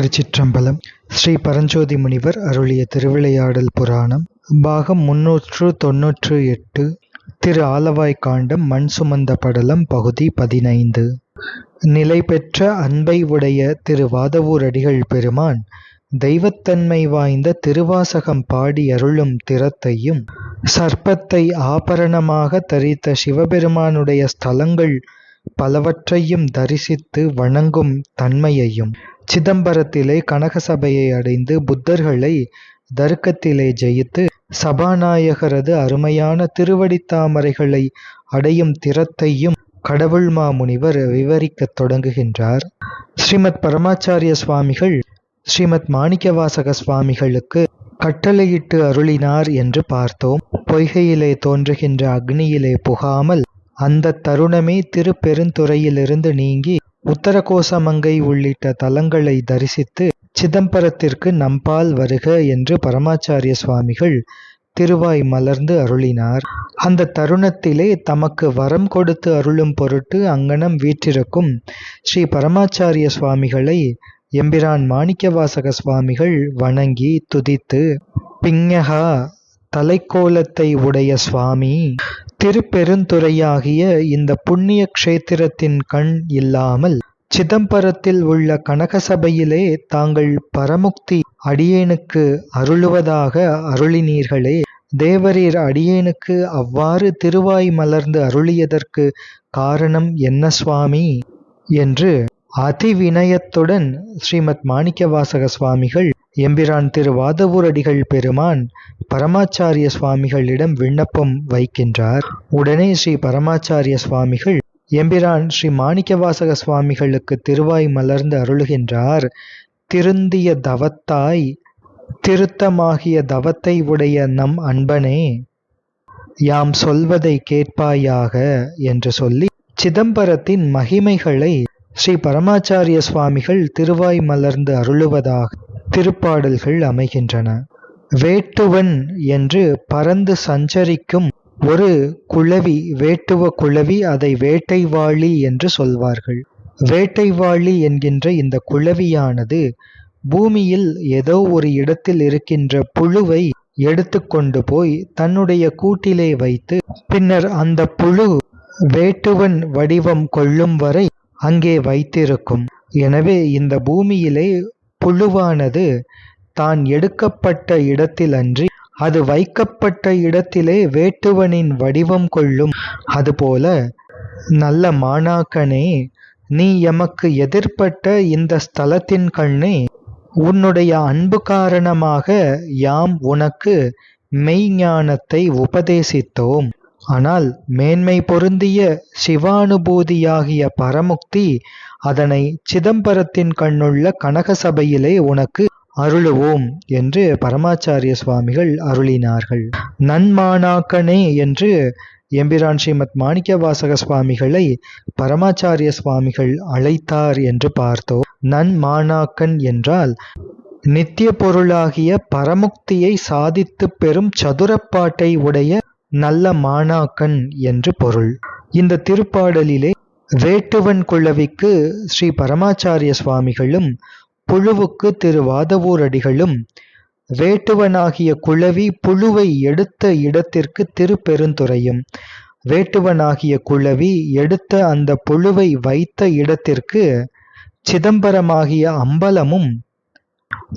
திருச்சிற்றம்பலம். ஸ்ரீ பரஞ்சோதி முனிவர் அருளிய திருவிளையாடல் புராணம் பாகம் முன்னூற்று தொன்னூற்று எட்டு திரு ஆலவாய் காண்டம் மண் சுமந்த படலம் பகுதி பதினைந்து. நிலை பெற்ற அன்பை உடைய திரு வாதவூர் அடிகள் பெருமான் தெய்வத்தன்மை வாய்ந்த திருவாசகம் பாடி அருளும் திறத்தையும் சர்ப்பத்தை ஆபரணமாக தரித்த சிவபெருமானுடைய ஸ்தலங்கள் பலவற்றையும் தரிசித்து வணங்கும் தன்மையையும் சிதம்பரத்திலே கனகசபையை அடைந்து புத்தர்களை தருக்கத்திலே ஜெயித்து சபாநாயகரது அருமையான திருவடித்தாமரைகளை அடையும் திறத்தையும் கடவுள் மாமுனிவர் விவரிக்கத் தொடங்குகின்றார். ஸ்ரீமத் பரமாச்சாரிய சுவாமிகள் ஸ்ரீமத் மாணிக்கவாசக சுவாமிகளுக்கு கட்டளையிட்டு அருளினார் என்று பார்த்தோம். பொய்கையிலே தோன்றுகின்ற அக்னியிலே புகாமல் அந்த தருணமே திருப்பெருந்துறையிலிருந்து நீங்கி உத்தரகோசமங்கை உள்ளிட்ட தலங்களை தரிசித்து சிதம்பரத்திற்கு நம்பால் வருக என்று பரமாச்சாரிய சுவாமிகள் திருவாய் மலர்ந்து அருளினார். அந்த தருணத்திலே தமக்கு வரம் கொடுத்து அருளும் பொருட்டு அங்கனம் வீற்றிருக்கும் ஸ்ரீ பரமாச்சாரிய சுவாமிகளை எம்பிரான் மாணிக்கவாசக சுவாமிகள் வணங்கி துதித்து பிங்கஹா தலைக்கோலத்தை உடைய சுவாமி திருப்பெருந்துறையாகிய இந்த புண்ணிய க்ஷேத்திரத்தின் கண் இல்லாமல் சிதம்பரத்தில் உள்ள கனகசபையிலே தாங்கள் பரமுக்தி அடியேனுக்கு அருளுவதாக அருளினீர்களே. தேவரீர் அடியேனுக்கு அவ்வாறு திருவாய் மலர்ந்து அருளியதற்கு காரணம் என்ன சுவாமி? என்று அதிவினயத்துடன் ஸ்ரீமத் மாணிக்கவாசக சுவாமிகள் எம்பிரான் திரு வாதவூரடிகள் பெருமான் பரமாச்சாரிய சுவாமிகளிடம் விண்ணப்பம் வைக்கின்றார். உடனே ஸ்ரீ பரமாச்சாரிய சுவாமிகள் எம்பிரான் ஸ்ரீ மாணிக்கவாசக சுவாமிகளுக்கு திருவாய் மலர்ந்து அருளுகின்றார். திருந்திய தவத்தாய் திருத்தமாகிய தவத்தை உடைய நம் அன்பனே யாம் சொல்வதை கேட்பாயாக என்று சொல்லி சிதம்பரத்தின் மகிமைகளை ஸ்ரீ பரமாச்சாரிய சுவாமிகள் திருவாய் மலர்ந்து அருளுவதாக திருப்பாடல்கள் அமைகின்றன. வேட்டுவன் என்று பறந்து சஞ்சரிக்கும் ஒரு குளவி வேட்டுவ குளவி அதை வேட்டைவாளி என்று சொல்வார்கள். வேட்டைவாளி என்கின்ற இந்த குளவியானது பூமியில் ஏதோ ஒரு இடத்தில் இருக்கின்ற புழுவை எடுத்துக்கொண்டு போய் தன்னுடைய கூட்டிலே வைத்து பின்னர் அந்த புழு வேட்டுவன் வடிவம் கொள்ளும் வரை அங்கே வைத்திருக்கும். எனவே இந்த பூமியிலே புழுவானது தான் எடுக்கப்பட்ட இடத்திலன்றி அது வைக்கப்பட்ட இடத்திலே வேட்டுவனின் வடிவம் கொள்ளும். அதுபோல நல்ல மாணாக்கனே நீ எமக்கு எதிர்ப்பட்ட இந்த ஸ்தலத்தின் கண்ணே உன்னுடைய அன்பு காரணமாக யாம் உனக்கு மெய்ஞானத்தை உபதேசித்தோம். ஆனால் மேன்மை பொருந்திய சிவானுபூதியாகிய பரமுக்தி அதனை சிதம்பரத்தின் கண்ணுள்ள கனகசபையிலே உனக்கு அருளுவோம் என்று பரமாச்சாரிய சுவாமிகள் அருளினார்கள். நன்மானாக்கனே என்று எம்பிரான் ஸ்ரீமத் மாணிக்கவாசக சுவாமிகளை பரமாச்சாரிய சுவாமிகள் அழைத்தார் என்று பார்த்தோம் நன்மானாக்கன் என்றால் நித்திய பொருளாகிய பரமுக்தியை சாதித்து பெறும் சதுரப்பாட்டை உடைய நல்ல மாணாக்கன் என்று பொருள். இந்த திருப்பாடலிலே வேட்டுவன் குழவிக்கு ஸ்ரீ பரமாச்சாரிய சுவாமிகளும் புழுவுக்கு திரு வாதவூரடிகளும் வேட்டுவனாகிய குழவி புழுவை எடுத்த இடத்திற்கு திருப்பெருந்துறையும் வேட்டுவனாகிய குழவி எடுத்த அந்த புழுவை வைத்த இடத்திற்கு சிதம்பரமாகிய அம்பலமும்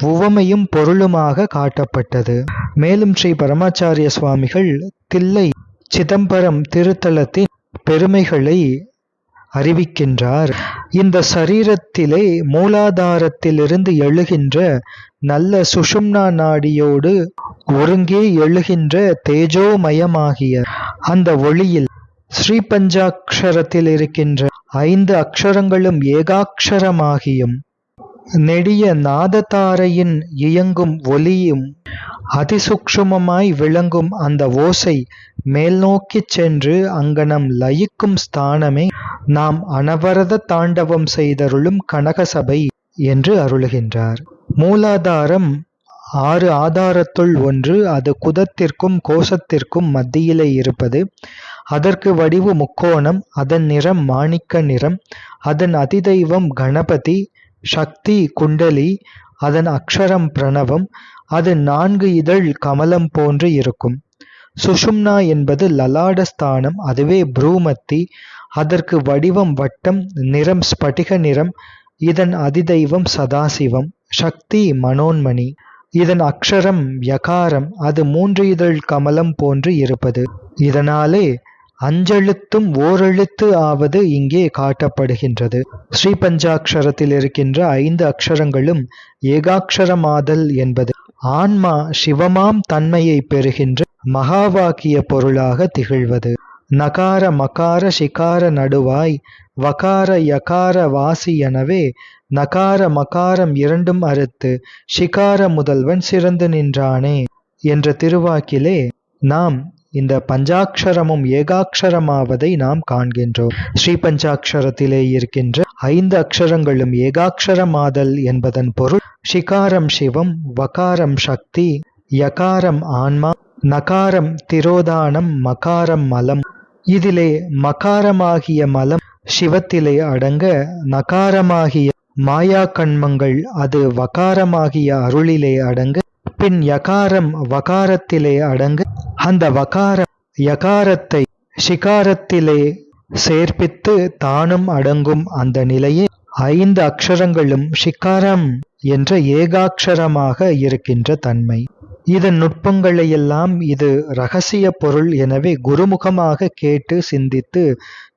உவமையும் பொருளுமாக காட்டப்பட்டது. மேலும் ஸ்ரீ பரமாச்சாரிய சுவாமிகள் தில்லை சிதம்பரம் திருத்தலத்தின் பெருமைகளை அறிவிக்கின்றார். இந்த சரீரத்திலே மூலாதாரத்திலிருந்து எழுகின்ற நல்ல சுஷும்னா நாடியோடு ஒருங்கே எழுகின்ற தேஜோமயமாகிய அந்த ஒளியில் ஸ்ரீ பஞ்சாட்சரத்தில் இருக்கின்ற ஐந்து அக்ஷரங்களும் ஏகாட்சரமாகியும் நெடிய நாதத்தாரையின் இயங்கும் ஒலியும் அதிசூக்ஷமமாய் விளங்கும் அந்த ஓசை மேல்நோக்கிச் சென்று அங்கனம் லயிக்கும் ஸ்தானமே நாம் அனவரத தாண்டவம் செய்தருளும் கனகசபை என்று அருளுகின்றார். மூலாதாரம் ஆறு ஆதாரத்துள் ஒன்று அது குதத்திற்கும் கோஷத்திற்கும் மத்தியிலே இருப்பது அதற்கு வடிவு முக்கோணம் அதன் நிறம் மாணிக்க நிறம் அதன் அதிதெய்வம் கணபதி சக்தி குண்டலி அதன் அக்ஷரம் பிரணவம் அது நான்கு இதழ் கமலம் போன்று இருக்கும். சுஷும்னா என்பது லலாடஸ்தானம் அதுவே ப்ரூமத்தி. அதற்கு வடிவம் வட்டம் நிறம் ஸ்பட்டிக நிறம் இதன் அதிதெய்வம் சதாசிவம். சக்தி மனோன்மணி. இதன் அக்ஷரம் யகாரம் அது மூன்று இதழ் கமலம் போன்று இருப்பது. இதனாலே அஞ்செழுத்தும் ஓரெழுத்து ஆவது இங்கே காட்டப்படுகின்றது. ஸ்ரீபஞ்சாட்சரத்தில் இருக்கின்ற ஐந்து அக்ஷரங்களும் ஏகாட்சரமாதல் என்பது. ஆன்மா சிவமாம் தன்மையை பெறுகின்ற மகாவாக்கிய பொருளாக திகழ்வது. நகார மகார சிகார நடுவாய் வகார யகார வாசி எனவே நகார மகாரம் இரண்டும் அறுத்து சிகார முதல்வன் சிறந்து நின்றானே என்ற திருவாக்கிலே நாம் இந்த பஞ்சாட்சரமும் ஏகாட்சரமாவதை நாம் காண்கின்றோம். ஸ்ரீ பஞ்சாட்சரத்திலே இருக்கின்ற ஐந்து அக்ஷரங்களும் ஏகாட்சரமாதல் என்பதன் பொருள் ஷிகாரம் சிவம் வகாரம் சக்தி யகாரம் ஆன்மா நகாரம் திரோதானம் மகாரம் மலம். இதிலே மகாரமாகிய மலம் சிவத்திலே அடங்க நகாரமாகிய மாயா கண்மங்கள் அது வகாரமாகிய அருளிலே அடங்க பின் யகாரம் வகாரத்திலே அடங்க அந்த வகாரம் யகாரத்தை ஷிகாரத்திலே சேர்ப்பித்து தானும் அடங்கும் அந்த நிலையே ஐந்து அக்ஷரங்களும் ஷிகாரம் என்ற ஏகாட்சரமாக இருக்கின்ற தன்மை. இதன் நுட்பங்களையெல்லாம் இது ரகசிய பொருள் எனவே குருமுகமாக கேட்டு சிந்தித்து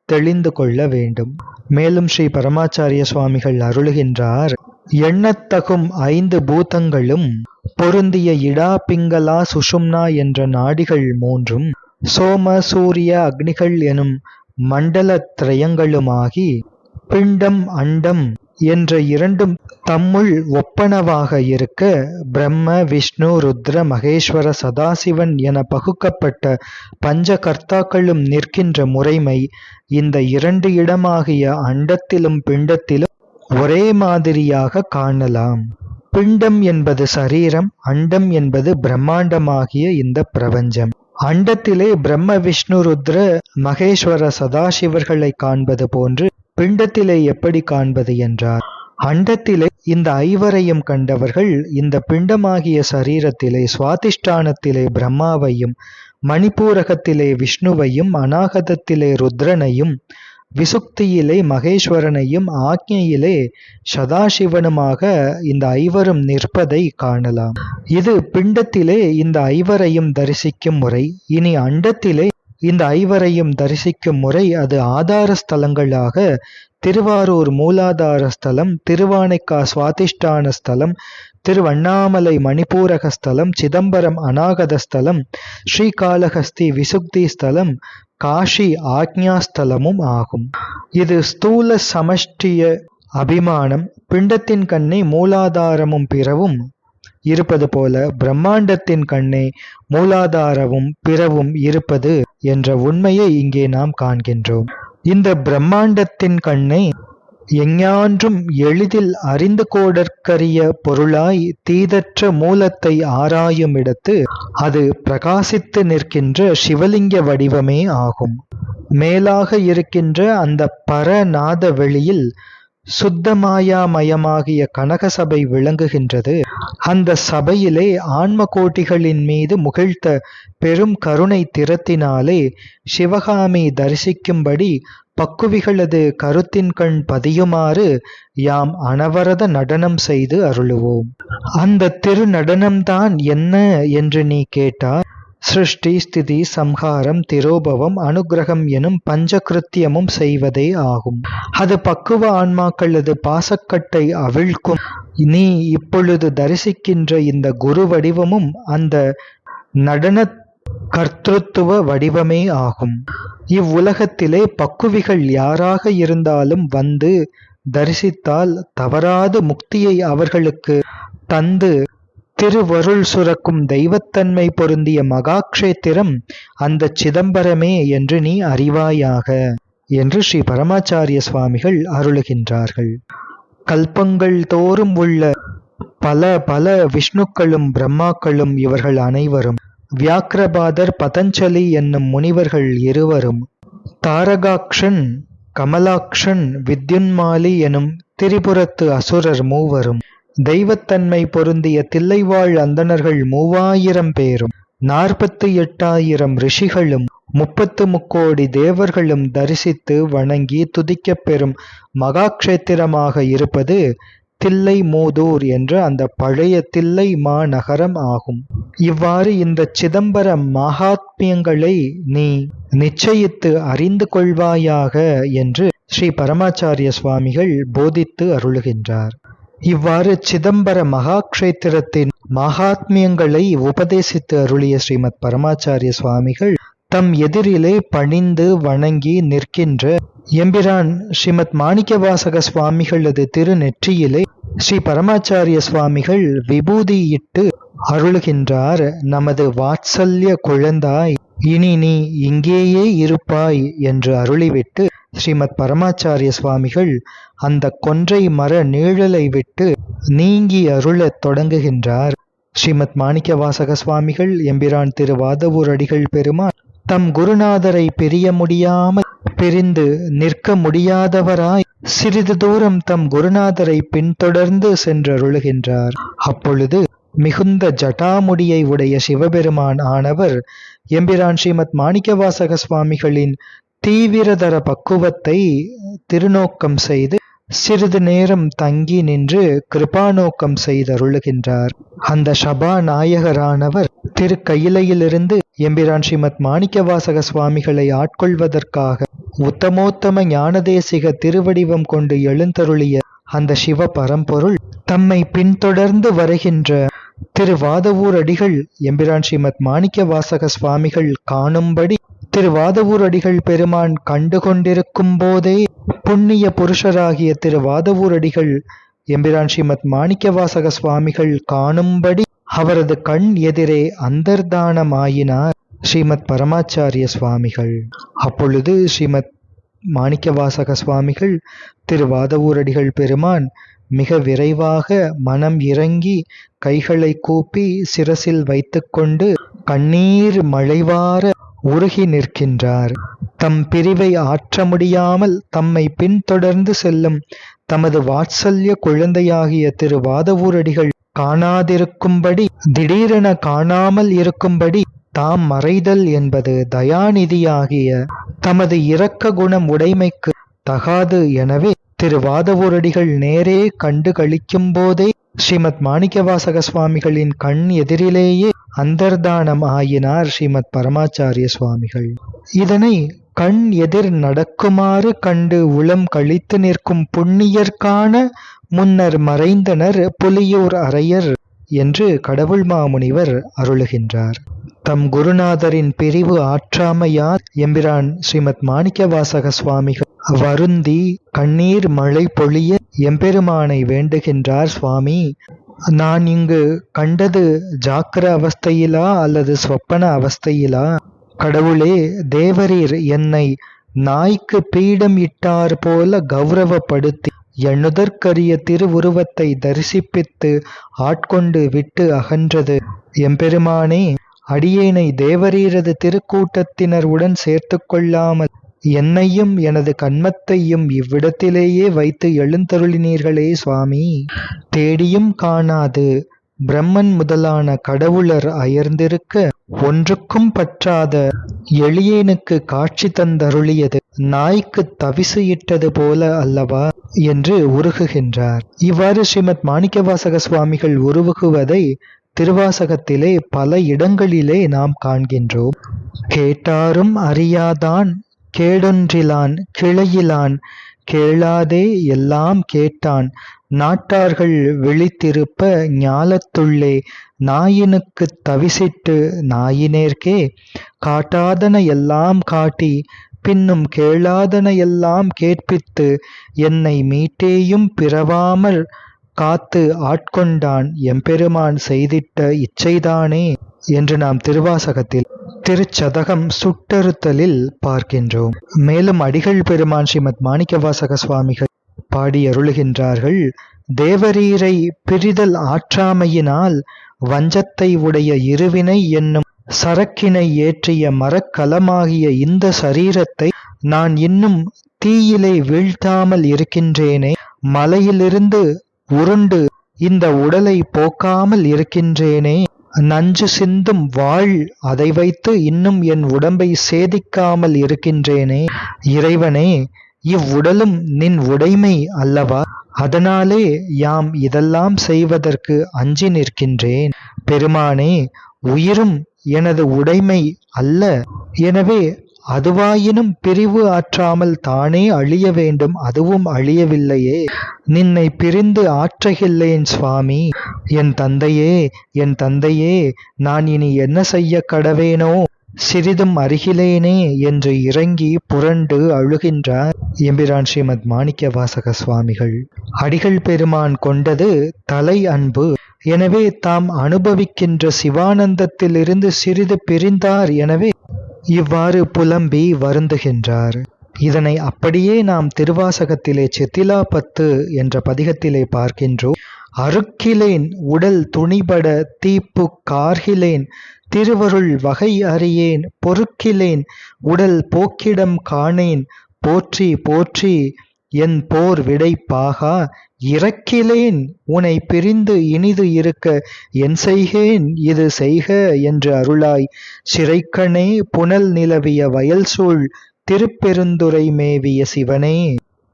தெளிந்து கொள்ள வேண்டும். மேலும் ஸ்ரீ பரமாச்சாரிய சுவாமிகள் அருளுகின்றார். எண்ணத்தகும் ஐந்து பூதங்களும் பொருந்திய இடா பிங்களா சுஷும்னா என்ற நாடிகள் மூன்றும் சோம சூரிய அக்னிகள் எனும் மண்டல திரயங்களுமாகி பிண்டம் அண்டம் என்ற இரண்டும் தம்முள் ஒப்பனவாக இருக்க பிரம்ம விஷ்ணு ருத்ர மகேஸ்வர சதாசிவன் என பகுக்கப்பட்ட பஞ்ச கர்த்தாக்களும் நிற்கின்ற முறைமை இந்த இரண்டு இடமாகிய அண்டத்திலும் பிண்டத்திலும் ஒரே மாதிரியாக காணலாம். பிண்டம் என்பது சரீரம் அண்டம் என்பது பிரம்மாண்டமாகிய இந்த பிரபஞ்சம். அண்டத்திலே பிரம்ம விஷ்ணு ருத்ர மகேஸ்வர சதாசிவர்களை காண்பது போன்று பிண்டத்திலே எப்படி காண்பது என்றார். அண்டத்திலே இந்த ஐவரையும் கண்டவர்கள் இந்த பிண்டமாகிய சரீரத்திலே சுவாதிஷ்டானத்திலே பிரம்மாவையும் மணிப்பூரகத்திலே விஷ்ணுவையும் அநாகதத்திலே ருத்ரனையும் விசுக்தியிலே மகேஸ்வரனையும் ஆக்ஞையிலே சதாசிவனுமாக இந்த ஐவரும் நிற்பதை காணலாம். இது பிண்டத்திலே இந்த ஐவரையும் தரிசிக்கும் முறை. இனி அண்டத்திலே இந்த ஐவரையும் தரிசிக்கும் முறை அது ஆதார ஸ்தலங்களாக திருவாரூர் மூலாதார ஸ்தலம் திருவானைக்கா சுவாதிஷ்டான ஸ்தலம் திருவண்ணாமலை மணிப்பூரக ஸ்தலம் சிதம்பரம் அநாகத ஸ்தலம் ஸ்ரீகாளஹஸ்தி விசுக்தி ஸ்தலம் காஷி ஆக்ஞாஸ்தலமும் ஆகும். இது ஸ்தூல சமஷ்டிய அபிமானம் பிண்டத்தின் கண்ணே மூலாதாரமும் பிறவும் இருப்பது போல பிரம்மாண்டத்தின் கண்ணே மூலாதாரமும் பிறவும் இருப்பது என்ற உண்மையை இங்கே நாம் காண்கின்றோம். இந்த பிரம்மாண்டத்தின் கண்ணை எஞ்ஞான்றும் எளிதில் அறிந்து கோடற்கரிய பொருளாய் தீதற்ற மூலத்தை ஆராயும் இடத்து அது பிரகாசித்து நிற்கின்ற சிவலிங்க வடிவமே ஆகும். மேலாக இருக்கின்ற அந்த பரநாத வெளியில் சுத்தமாயாமயமாகிய கனக சபை விளங்குகின்றது. அந்த சபையிலே ஆன்ம கோட்டிகளின் மீது முகிழ்த்த பெரும் கருணை திறத்தினாலே சிவகாமி தரிசிக்கும்படி பக்குவிகளது கருத்தின் கண் பதியுமாறு யாம் அனவரத நடனம் செய்து அருளுவோம். அந்த திரு நடனம்தான் என்ன என்று நீ கேட்டார் சிருஷ்டி ஸ்திதி சம்ஹாரம் திரோபவம் அனுகிரகம் எனும் பஞ்சகிருத்தியமும் செய்வதே ஆகும். அது பக்குவ ஆன்மாக்களது பாசக்கட்டை அவிழ்க்கும். நீ இப்பொழுது தரிசிக்கின்ற இந்த குரு வடிவமும் அந்த நடன கர்த்தத்துவ வடிவமே ஆகும். இவ்வுலகத்திலே பக்குவிகள் யாராக இருந்தாலும் வந்து தரிசித்தால் தவறாது முக்தியை அவர்களுக்கு தந்து திருவருள் சுரக்கும் தெய்வத்தன்மை பொருந்திய மகாக்ஷேத்திரம் அந்த சிதம்பரமே என்று நீ அறிவாயாக என்று ஸ்ரீ பரமாச்சாரிய சுவாமிகள் அருளுகின்றார்கள். கல்பங்கள் தோறும் உள்ள பல பல விஷ்ணுக்களும் பிரம்மாக்களும் இவர்கள் அனைவரும் வியாக்கிரபாதர் பதஞ்சலி என்னும் முனிவர்கள் இருவரும் தாரகாக்ஷன் கமலாக்ஷன் வித்யுன்மாலி எனும் திரிபுரத்து அசுரர் மூவரும் தெய்வத்தன்மை பொருந்திய தில்லைவாழ் அந்தணர்கள் மூவாயிரம் பேரும் நாற்பத்து எட்டாயிரம் ரிஷிகளும் முப்பத்து முக்கோடி தேவர்களும் தரிசித்து வணங்கி துதிக்கப் பெறும் மகாக்ஷேத்திரமாக இருப்பது தில்லை மூதூர் என்ற அந்த பழைய தில்லை மாநகரம் ஆகும். இவ்வாறு இந்த சிதம்பர மகாத்மியங்களை நீ நிச்சயித்து அறிந்து கொள்வாயாக என்று ஸ்ரீ பரமாச்சாரிய சுவாமிகள் போதித்து அருளுகின்றார். இவ்வாறு சிதம்பர மகாக்ஷேத்திரத்தின் மகாத்மியங்களை உபதேசித்து அருளிய ஸ்ரீமத் பரமாச்சாரிய சுவாமிகள் தம் எதிரிலே பணிந்து வணங்கி நிற்கின்ற எம்பிரான் ஸ்ரீமத் மாணிக்கவாசக சுவாமிகளது திருநெற்றியிலே ஸ்ரீ பரமாச்சாரிய சுவாமிகள் விபூதியிட்டு அருளுகின்றார் நமது வாத்சல்ய குழந்தாய் இனி நீ இங்கேயே இருப்பாய் என்று அருளிவிட்டு ஸ்ரீமத் பரமாச்சாரிய சுவாமிகள் அந்த கொன்றை மர நீழலை விட்டு நீங்கி அருளத் தொடங்குகின்றார். ஸ்ரீமத் மாணிக்கவாசக சுவாமிகள் எம்பிரான் திரு வாதவூர் அடிகள் பெருமான் தம் குருநாதரை பிரிய முடியாமல் பிரிந்து நிற்க முடியாதவராய் சிறிது தூரம் தம் குருநாதரை பின்தொடர்ந்து சென்றருளுகின்றார். அப்பொழுது மிகுந்த ஜட்டாமுடியை உடைய சிவபெருமான் ஆனவர் எம்பிரான் ஸ்ரீமத் மாணிக்கவாசக சுவாமிகளின் தீவிரதர பக்குவத்தை திருநோக்கம் செய்து சிறிது நேரம் தங்கி நின்று கிருபாநோக்கம் செய்தருளுகின்றார். அந்த சபா நாயகரானவர் திருக்கையிலையிலிருந்து எம்பிரான் ஸ்ரீமத் மாணிக்கவாசக சுவாமிகளை ஆட்கொள்வதற்காக உத்தமோத்தம ஞானதேசிக திருவடிவம் கொண்டு எழுந்தருளிய அந்த சிவ பரம்பொருள் தம்மை பின்தொடர்ந்து வருகின்ற திருவாதவூர் அடிகள் எம்பிரான் ஸ்ரீமத் மாணிக்க வாசக சுவாமிகள் காணும்படி திருவாதவூர் அடிகள் பெருமான் கண்டு கொண்டிருக்கும் போதே புண்ணிய புருஷராகிய திருவாதவூர் அடிகள் எம்பிரான் ஸ்ரீமத் மாணிக்கவாசக சுவாமிகள் காணும்படி அவரது கண் எதிரே அந்தர்தானமாயினார் ஸ்ரீமத் பரமாச்சாரிய சுவாமிகள். அப்பொழுது ஸ்ரீமத் மாணிக்கவாசக சுவாமிகள் திருவாதவூரடிகள் பெருமான் மிக விரைவாக மனம் இறங்கி கைகளை கூப்பி சிரசில் வைத்துக்கொண்டு கண்ணீர் மழைவார உருகி நிற்கின்றார். தம் பிரிவை ஆற்ற முடியாமல் தம்மை பின்தொடர்ந்து செல்லும் தமது வாத்சல்ய குழந்தையாகிய திரு வாதவூரடிகள் காணாதிருக்கும்படி திடீரென காணாமல் இருக்கும்படி தாம் மறைதல் என்பது தயாநிதியாகிய தமது இரக்க குணம் உடைமைக்கு தகாது. எனவே திரு வாதவூரடிகள் நேரே கண்டு கழிக்கும் போதே ஸ்ரீமத் மாணிக்கவாசக சுவாமிகளின் கண் எதிரிலேயே அந்தர்தானம் ஆயினார் ஸ்ரீமத் பரமாச்சாரிய சுவாமிகள். இதனை கண் எதிர் நடக்குமாறு கண்டு உளம் கழித்து நிற்கும் புண்ணியர்கான முன்னர் மறைந்தனர் புலியூர் அரையர் என்று கடவுள் மாமுனிவர் அருளுகின்றார். தம் குருநாதரின் பிரிவு ஆற்றாமையார் எம்பிரான் ஸ்ரீமத் மாணிக்கவாசக சுவாமிகள். வருந்தி கண்ணீர் மழை பொழிய எம்பெருமானை வேண்டுகின்றார் சுவாமி. நான் இங்கு கண்டது ஜாக்கிர அவஸ்தையிலா அல்லது சொப்பன அவஸ்தையிலா? கடவுளே தேவரீர் என்னை நாய்க்கு பீடம் இட்டார் போல கௌரவப்படுத்தி எண்ணுதற்கரிய திருவுருவத்தை தரிசிப்பித்து ஆட்கொண்டு விட்டு அகன்றது. எம்பெருமானே அடியேனை தேவரீரது திருக்கூட்டத்தினர் உடன் சேர்த்து கொள்ளாமல் என்னையும் எனது கண்மத்தையும் இவ்விடத்திலேயே வைத்து எழுந்தருளினீர்களே சுவாமி. தேடியும் காணாது. பிரம்மன் முதலான கடவுளர் அயர்ந்திருக்க ஒன்றுக்கும் பற்றாத எளியேனுக்கு காட்சி தந்தருளியது. நாய்க்கு தவிசு இட்டது போல அல்லவா? என்று உருகுகின்றார். இவ்வாறு ஸ்ரீமத் மாணிக்கவாசக சுவாமிகள் உருவுகுவதை திருவாசகத்திலே பல இடங்களிலே நாம் காண்கின்றோம். கேட்டாரும் அறியாதான். கேடொன்றிலான் கிளையிலான் கேளாதே எல்லாம் கேட்டான். நாட்டார்கள் விழித்திருப்ப ஞாலத்துள்ளே நாயினுக்குத் தவிசிட்டு நாயினேர்க்கே காட்டாதன எல்லாம் காட்டி பின்னும் கேளாதன எல்லாம் கேட்பித்து என்னை மீட்டேயும் பிறவாமல் காத்து ஆட்கொண்டான். எம்பெருமான் செய்திட்ட இச்சைதானே? என்று நாம் திருவாசகத்தில் திருச்சதகம் சுட்டறுத்தலில் பார்க்கின்றோம். மேலும் அடிகள் பெருமான் ஸ்ரீமத் மாணிக்கவாசக சுவாமிகள் பாடி அருளுகின்றார்கள் தேவரீரை பிரிதல் ஆற்றாமையினால் வஞ்சத்தை உடைய இருவினை என்னும் சரக்கினை ஏற்றிய மரக்கலமாகிய இந்த சரீரத்தை நான் இன்னும் தீயிலே வீழ்த்தாமல் இருக்கின்றேனே மலையிலிருந்து உருண்டு இந்த உடலை போக்காமல் இருக்கின்றேனே நஞ்சு சிந்தும் வாழ் அதை வைத்து இன்னும் என் உடம்பை சேதிக்காமல் இருக்கின்றேனே. இறைவனே இவ்வுடலும் நின் உடைமை அல்லவா? அதனாலே யாம் இதெல்லாம் செய்வதற்கு அஞ்சி நிற்கின்றேன். பெருமானே உயிரும் எனது உடைமை அல்ல. எனவே அதுவாயினும் பிரிவு ஆற்றாமல் தானே அழிய வேண்டும் அதுவும் அழியவில்லையே. நின்னை பிரிந்து ஆற்றகில்லேன் சுவாமி என் தந்தையே என் தந்தையே நான் இனி என்ன செய்ய கடவேனோ? சிறிதும் அருகிலேனே என்று இறங்கி புரண்டு அழுகின்றார் எம்பிரான் ஸ்ரீமத் மாணிக்க வாசக சுவாமிகள். அடிகள் பெருமான் கொண்டது தலை அன்பு. எனவே தாம் அனுபவிக்கின்ற சிவானந்தத்திலிருந்து சிறிது பிரிந்தார் எனவே இவ்வாறு புலம்பி வருந்துகின்றார். இதனை அப்படியே நாம் திருவாசகத்திலே செத்திலா பத்து என்ற பதிகத்திலே பார்க்கின்றோம். அருக்கிலேன் உடல் துணிபட தீப்பு கார்கிலேன் திருவருள் வகை அறியேன் பொறுக்கிலேன் உடல் போக்கிடம் காணேன் போற்றி போற்றி என் போர் விடை பாகா இறக்கிலேன் உனை பிரிந்து இனிது இருக்க என் செய்கேன் இது செய்க என்று அருளாய். சிறைக்கணே புனல் நிலவிய வயல் சூழ் திருப்பெருந்துரை மேவிய சிவனே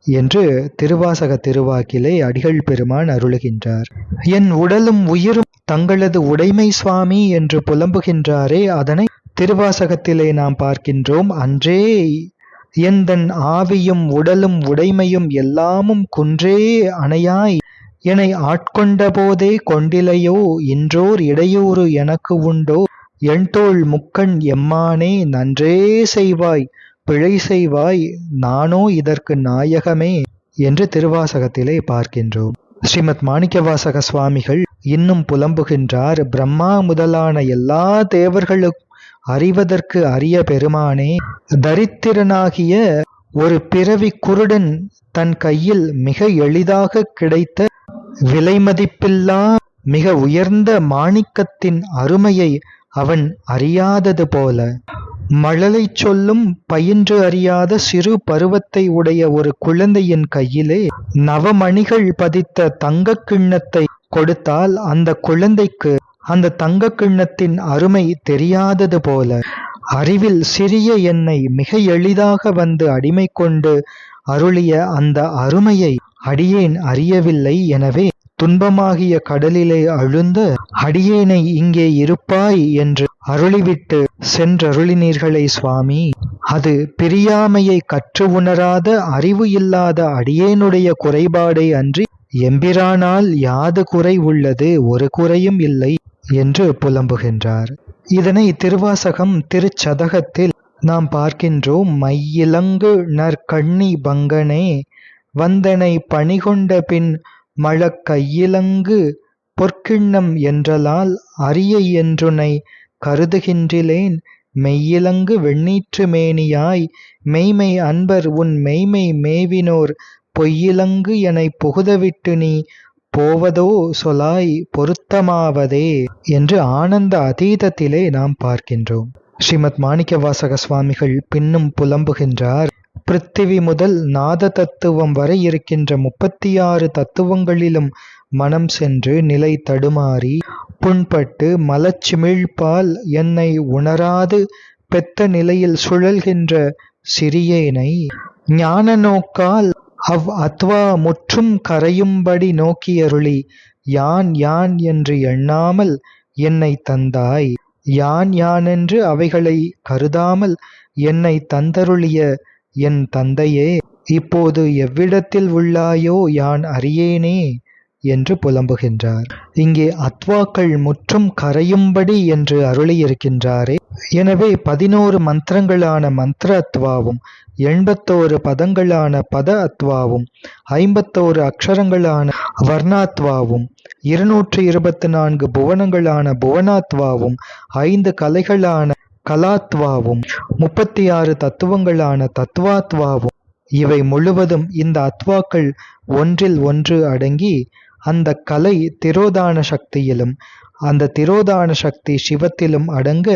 என்று திருவாசக திருவாக்கிலே அடிகள் பெருமான் அருளுகின்றார். என் உடலும் உயிரும் தங்களது உடைமை சுவாமி என்று புலம்புகின்றாரே அதனை திருவாசகத்திலே நாம் பார்க்கின்றோம். அன்றே எந்தன் ஆவியும் உடலும் உடைமையும் எல்லாமும் குன்றே அணையாய். என்னை ஆட்கொண்ட போதே கொண்டிலையோ? இன்றோர் இடையூறு எனக்கு உண்டோ? எண்தோள் முக்கண் எம்மானே நன்றே செய்வாய். பிழை செய்வாய். நானோ இதற்கு நாயகமே என்று திருவாசகத்திலே பார்க்கின்றோம். ஸ்ரீமத் மாணிக்கவாசக சுவாமிகள் இன்னும் புலம்புகின்றார். பிரம்மா முதலான எல்லா தேவர்களுக்கும் அறிவதற்கு அரிய பெருமானே தரித்திரனாகிய ஒரு பிறவி குருடன் தன் கையில் மிக எளிதாக கிடைத்த விலைமதிப்பில்லா மிக உயர்ந்த மாணிக்கத்தின் அருமையை அவன் அறியாதது போல. மழலை சொல்லும் பயின்று அறியாத சிறு பருவத்தை உடைய ஒரு குழந்தையின் கையிலே நவமணிகள் பதித்த தங்க கிண்ணத்தை கொடுத்தால் அந்த குழந்தைக்கு அந்த தங்க கிண்ணத்தின் அருமை தெரியாதது போல. அறிவில் சிறிய என்னை மிக எளிதாக வந்து அடிமை கொண்டு அருளிய அந்த அருமையை அடியேன் அறியவில்லை எனவே துன்பமாகிய கடலிலே அழுந்த அடியேனை இங்கே இருப்பாய் என்று அருளிவிட்டு சென்றருளினீர்களே சுவாமி. அது பிரியாமையை கற்று உணராத அறிவு இல்லாத அடியேனுடைய குறைபாடே அன்றி எம்பிரானால் யாது குறை உள்ளது? ஒரு குறையும் இல்லை. என்று புலம்புகின்றார். இதனை திருவாசகம் திருச்சதகத்தில் நாம் பார்க்கின்றோம். மையிலங்கு நற்கண்ணி பங்கனே வந்தனை பணிகொண்ட பின் மழக்கையிலங்கு பொற்கிண்ணம் என்றலால் அரிய என்றுனை கருதுகின்றிலேன். மெய்யிலங்கு வெண்ணீற்று மேனியாய் மெய்மை அன்பர் உன் மெய்மை மேவினோர் பொய்யிலங்கு எனை புகுதவிட்டு நீ போவதோ சொலாய் பொருத்தமாவதே என்று ஆனந்த அதீதத்திலே நாம் பார்க்கின்றோம். ஸ்ரீமத் மாணிக்கவாசக சுவாமிகள் பின்னும் புலம்புகின்றார். பிருத்திவி முதல் நாத தத்துவம் வரை இருக்கின்ற முப்பத்தி ஆறு தத்துவங்களிலும் மனம் சென்று நிலை தடுமாறி புண்பட்டு மலச்சிமிழ்பால் என்னை உணராது பெத்த நிலையில் சுழல்கின்ற சிறியேனை ஞான நோக்கால் அவ் அத்வா முற்றும் கரையும்படி நோக்கியருளி யான் யான் என்று எண்ணாமல் என்னை தந்தாய். யான் யானென்று அவைகளை கருதாமல் என்னை தந்தருளிய என் தந்தையே இப்போது எவ்விடத்தில் உள்ளாயோ யான் அறியேனே என்று புலம்புகின்றார். இங்கே அத்வாக்கள் முற்றும் கரையும்படி என்று அருளியிருக்கின்றாரே. எனவே பதினோரு மந்திரங்களான மந்திர அத்வாவும் எண்பத்தோரு பதங்களான பத அத்வாவும் ஐம்பத்தோரு அக்ஷரங்களான வர்ணாத்வாவும் இருநூற்றி இருபத்தி நான்கு புவனங்களான புவனாத்வாவும் ஐந்து கலைகளான கலாத்வாவும் முப்பத்தி ஆறு தத்துவங்களான தத்வாத்வாவும். இவை முழுவதும் இந்த அத்வாக்கள் ஒன்றில் ஒன்று அடங்கி அந்த கலை திரோதான சக்தியிலும் அந்த திரோதான சக்தி சிவத்திலும் அடங்க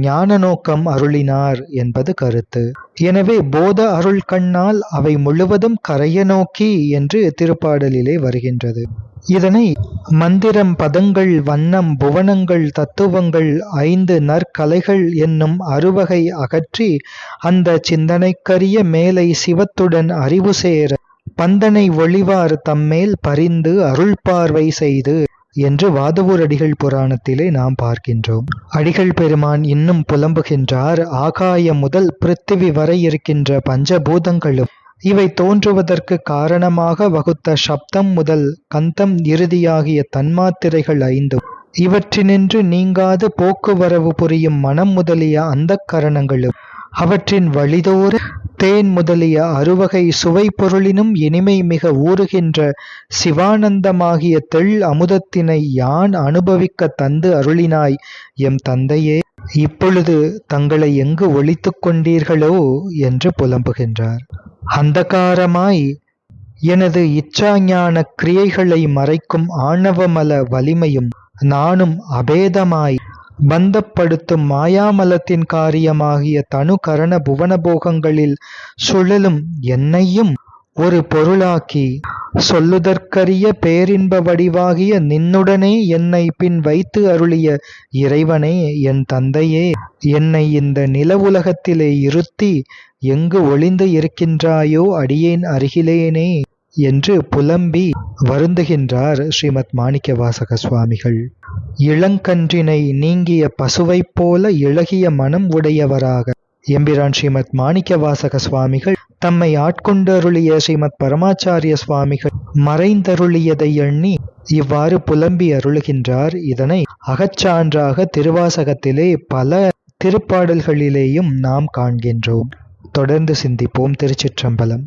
ஞான நோக்கம் அருளினார் என்பது கருத்து. எனவே போத அருள் கண்ணால் அவை முழுவதும் கரைய நோக்கி என்று திருப்பாடலிலே வருகின்றது. இதனை மந்திரம் பதங்கள் வண்ணம் புவனங்கள் தத்துவங்கள் ஐந்து நற்கலைகள் என்னும் அறுவகை அகற்றி அந்த சிந்தனைக்கரிய மேலை சிவத்துடன் அறிவு சேர பந்தனை ஒளிவார் தம்மேல் பரிந்து அருள் பார்வை செய்து என்று வாதவூர் அடிகள் புராணத்திலே நாம் பார்க்கின்றோம். அடிகள் பெருமான் இன்னும் புலம்புகின்றார். ஆகாயம் முதல் பிருத்திவி வரை இருக்கின்ற பஞ்சபூதங்களும் இவை தோன்றுவதற்கு காரணமாக வகுத்த சப்தம் முதல் கந்தம் இறுதியாகிய தன்மாத்திரைகள் ஐந்தும். இவற்றினின்று நீங்காது போக்குவரவு புரியும் மனம் முதலிய அந்த கரணங்களும். அவற்றின் வழிதோறு தேன் முதலிய அறுவகை சுவை பொருளினும் இனிமை மிக ஊறுகின்ற சிவானந்தமாகிய தெள் அமுதத்தினை யான் அனுபவிக்க தந்து அருளினாய் எம் தந்தையே இப்பொழுது தங்களை எங்கு ஒழித்து கொண்டீர்களோ என்று புலம்புகின்றார். அந்தகாரமாய் எனது இச்சாஞான கிரியைகளை மறைக்கும் ஆணவமல வலிமையும் நானும் அபேதமாய் பந்தப்படுத்தும் மாயாமலத்தின் காரியமாகிய தனு கரண புவனபோகங்களில் சுழலும் என்னையும் ஒரு பொருளாக்கி சொல்லுதற்கரிய பேரின்ப வடிவாகிய நின்னுடனே என்னை பின் வைத்து அருளிய இறைவனே என் தந்தையே என்னை இந்த நில உலகத்திலே இருத்தி எங்கு ஒளிந்து இருக்கின்றாயோ அடியேன் அருகிலேனே. என்று புலம்பி வருந்துகின்றார் ஸ்ரீமத் மாணிக்கவாசக சுவாமிகள் இளங்கன்றினை நீங்கிய பசுவைப் போல இளகிய மனம் உடையவராக எம்பிரான் ஸ்ரீமத் மாணிக்கவாசக சுவாமிகள் தம்மை ஆட்கொண்டருளிய ஸ்ரீமத் பரமாச்சாரிய சுவாமிகள் மறைந்தருளியதை எண்ணி இவ்வாறு புலம்பி அருளுகின்றார். இதனை அகச்சான்றாக திருவாசகத்திலே பல திருப்பாடல்களிலேயும் நாம் காண்கின்றோம். தொடர்ந்து சிந்திப்போம் திருச்சிற்றம்பலம்.